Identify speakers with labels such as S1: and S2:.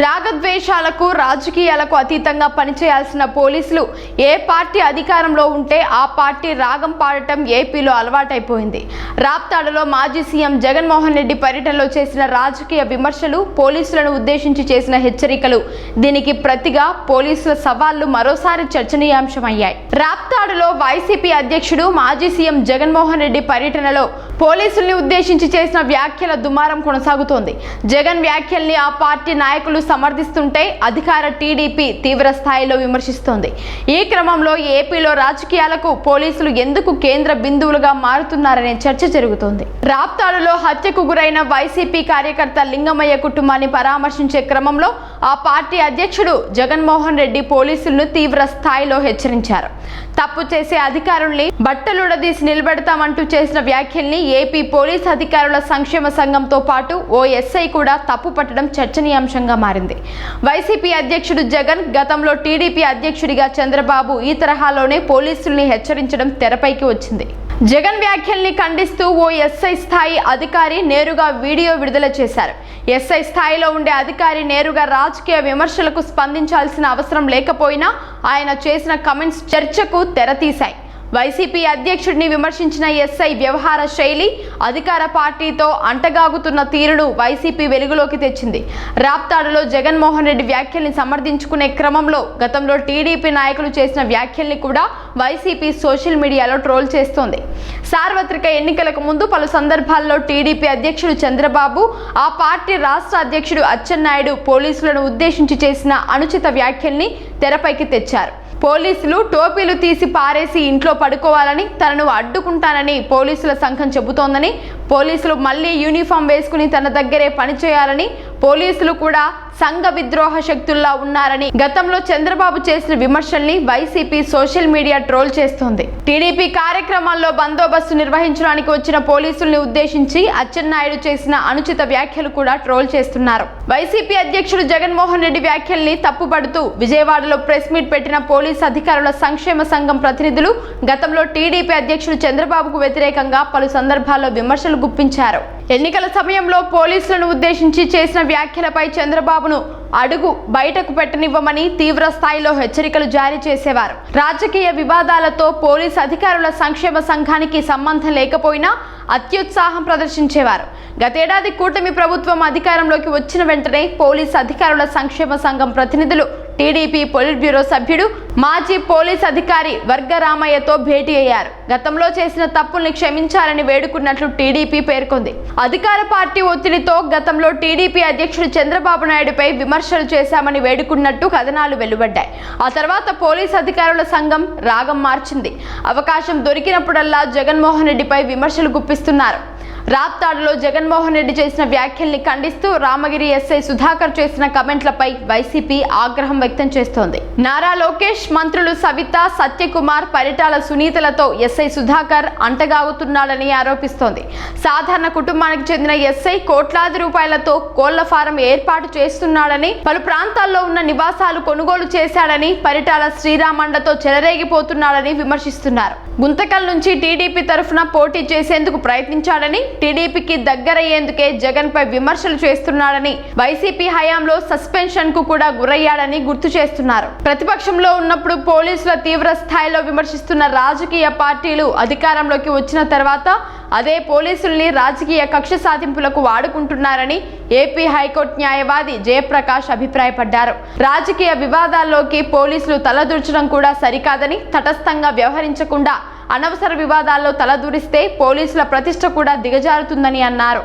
S1: రాగద్వేషాలకు రాజకీయాలకు అతీతంగా పనిచేయాల్సిన పోలీసులు ఏ పార్టీ అధికారంలో ఉంటే ఆ పార్టీ రాగం పాడటం ఏపీలో అలవాటైపోయింది. రాప్తాడులో మాజీ సీఎం జగన్మోహన్ రెడ్డి పర్యటనలో చేసిన రాజకీయ విమర్శలు పోలీసులను ఉద్దేశించి చేసిన హెచ్చరికలు. దీనికి ప్రతిగా పోలీసుల సవాళ్ళు మరోసారి చర్చనీయాంశమయ్యాయి. రాప్తాడులో వైసీపీ అధ్యక్షుడు మాజీ సీఎం జగన్మోహన్ రెడ్డి పర్యటనలో పోలీసుల్ని ఉద్దేశించి చేసిన వ్యాఖ్యల దుమారం కొనసాగుతోంది. జగన్ వ్యాఖ్యల్ని ఆ పార్టీ నాయకులు సమర్థిస్తుంటే అధికార టీడీపీ తీవ్ర స్థాయిలో విమర్శిస్తోంది. ఈ క్రమంలో ఏపీలో రాజకీయాలకు పోలీసులు ఎందుకు కేంద్ర బిందువులుగా మారుతున్నారనే చర్చ జరుగుతోంది. రాప్తాడులో హత్యకు గురైన వైసీపీ కార్యకర్త లింగమయ్య కుటుంబాన్ని పరామర్శించే క్రమంలో ఆ పార్టీ అధ్యక్షుడు జగన్మోహన్ రెడ్డి పోలీసులను తీవ్ర స్థాయిలో హెచ్చరించారు. తప్పు చేసే అధికారుల్ని బట్టలుడదీసి నిలబెడతామంటూ చేసిన వ్యాఖ్యల్ని ఏపీ పోలీస్ అధికారుల సంక్షేమ సంఘంతో పాటు ఓ ఎస్ఐ కూడా తప్పు పట్టడం చర్చనీయాంశంగా మారింది. వైసీపీ అధ్యక్షుడు జగన్ గతంలో టీడీపీ అధ్యక్షుడిగా చంద్రబాబు ఈ తరహాలోనే పోలీసుల్ని హెచ్చరించడం తెరపైకి వచ్చింది. జగన్ వ్యాఖ్యల్ని ఖండిస్తూ ఓ ఎస్ఐ స్థాయి అధికారి నేరుగా వీడియో విడుదల చేశారు. ఎస్ఐ స్థాయిలో ఉండే అధికారి నేరుగా రాజకీయ విమర్శలకు స్పందించాల్సిన అవసరం లేకపోయినా ఆయన చేసిన కమెంట్స్ చర్చకు తెరతీశాయి. వైసీపీ అధ్యక్షుడిని విమర్శించిన ఎస్ఐ వ్యవహార శైలి అధికార పార్టీతో అంటగాగుతున్న తీరును వైసీపీ వెలుగులోకి తెచ్చింది. రాప్తాడులో జగన్మోహన్ రెడ్డి వ్యాఖ్యల్ని సమర్థించుకునే క్రమంలో గతంలో టీడీపీ నాయకులు చేసిన వ్యాఖ్యల్ని కూడా వైసీపీ సోషల్ మీడియాలో ట్రోల్ చేస్తోంది. సార్వత్రిక ఎన్నికలకు ముందు పలు సందర్భాల్లో టీడీపీ అధ్యక్షుడు చంద్రబాబు ఆ పార్టీ రాష్ట్ర అధ్యక్షుడు అచ్చెన్నాయుడు పోలీసులను ఉద్దేశించి చేసిన అనుచిత వ్యాఖ్యల్ని తెరపైకి తెచ్చారు. పోలీసులు టోపీలు తీసి పారేసి ఇంట్లో పడుకోవాలని తనను అడ్డుకుంటానని పోలీసుల సంఘం చెబుతోందని పోలీసులు మళ్ళీ యూనిఫామ్ వేసుకుని తన దగ్గరే పనిచేయాలని పోలీసులు కూడా సంఘ విద్రోహ శక్తుల్లా ఉన్నారని గతంలో చంద్రబాబు చేసిన విమర్శల్ని వైసీపీ సోషల్ మీడియా ట్రోల్ చేస్తోంది. టీడీపీ కార్యక్రమాల్లో బందోబస్తు నిర్వహించడానికి వచ్చిన పోలీసుల్ని ఉద్దేశించి అచ్చెన్నాయుడు చేసిన అనుచిత వ్యాఖ్యలు కూడా ట్రోల్ చేస్తున్నారు. వైసీపీ అధ్యక్షుడు జగన్మోహన్ రెడ్డి వ్యాఖ్యల్ని తప్పుపడుతూ విజయవాడలో ప్రెస్ మీట్ పెట్టిన పోలీస్ అధికారుల సంక్షేమ సంఘం ప్రతినిధులు గతంలో టీడీపీ అధ్యక్షుడు చంద్రబాబుకు వ్యతిరేకంగా పలు సందర్భాల్లో విమర్శలు గుప్పించారు. ఎన్నికల సమయంలో పోలీసులను ఉద్దేశించి చేసిన వ్యాఖ్యలపై చంద్రబాబును అడుగు బయటకు పెట్టనివ్వమని తీవ్ర స్థాయిలో హెచ్చరికలు జారీ చేసేవారు. రాజకీయ వివాదాలతో పోలీస్ అధికారుల సంక్షేమ సంఘానికి సంబంధం లేకపోయినా అత్యుత్సాహం ప్రదర్శించేవారు. గతేడాది కూటమి ప్రభుత్వం అధికారంలోకి వచ్చిన వెంటనే పోలీస్ అధికారుల సంక్షేమ సంఘం ప్రతినిధులు టీడీపీ పొలిట్ బ్యూరో సభ్యుడు మాజీ పోలీస్ అధికారి వర్గరామయ్యతో భేటీ అయ్యారు. గతంలో చేసిన తప్పుల్ని క్షమించాలని వేడుకున్నట్లు టీడీపీ పేర్కొంది. అధికార పార్టీ ఒత్తిడితో గతంలో టీడీపీ అధ్యక్షుడు చంద్రబాబు నాయుడుపై విమర్శలు చేశామని వేడుకున్నట్టు కథనాలు వెలువడ్డాయి. ఆ తర్వాత పోలీస్ అధికారుల సంఘం రాగం మార్చింది. అవకాశం దొరికినప్పుడల్లా జగన్మోహన్ రెడ్డిపై విమర్శలు గుప్పిస్తున్నారు. రాప్తాడులో జగన్మోహన్ రెడ్డి చేసిన వ్యాఖ్యల్ని ఖండిస్తూ రామగిరి ఎస్ఐ సుధాకర్ చేసిన కమెంట్లపై వైసీపీ ఆగ్రహం వ్యక్తం చేస్తోంది. నారా లోకేష్ మంత్రులు సవిత సత్యకుమార్ పరిటాల సునీతలతో ఎస్ఐ సుధాకర్ అంటగాగుతున్నాడని ఆరోపిస్తోంది. సాధారణ కుటుంబానికి చెందిన ఎస్ఐ కోట్లాది రూపాయలతో కోళ్ళ ఫారం ఏర్పాటు చేస్తున్నాడని పలు ప్రాంతాల్లో ఉన్న నివాసాలు కొనుగోలు చేశాడని పరిటాల శ్రీరామండతో చెలరేగిపోతున్నాడని విమర్శిస్తున్నారు. గుంతకల్ నుంచి టీడీపీ తరఫున పోటీ చేసేందుకు ప్రయత్నించాడని టీడీపీకి దగ్గరయ్యేందుకే జగన్ పై విమర్శలు చేస్తున్నాడని వైసీపీ హయాంలో సస్పెన్షన్కు కూడా గురయ్యాడని గుర్తు చేస్తున్నారు. ప్రతిపక్షంలో ఉన్నప్పుడు పోలీసుల తీవ్ర స్థాయిలో విమర్శిస్తున్న రాజకీయ పార్టీలు అధికారంలోకి వచ్చిన తర్వాత అదే పోలీసుల్ని రాజకీయ కక్ష సాధింపులకు వాడుకుంటున్నారని ఏపీ హైకోర్టు న్యాయవాది జయప్రకాష్ అభిప్రాయపడ్డారు. రాజకీయ వివాదాల్లోకి పోలీసులు తలదూర్చడం కూడా సరికాదని తటస్థంగా వ్యవహరించకుండా అనవసర వివాదాల్లో తలదూరిస్తే పోలీసుల ప్రతిష్ట కూడా దిగజారుతుందని అన్నారు.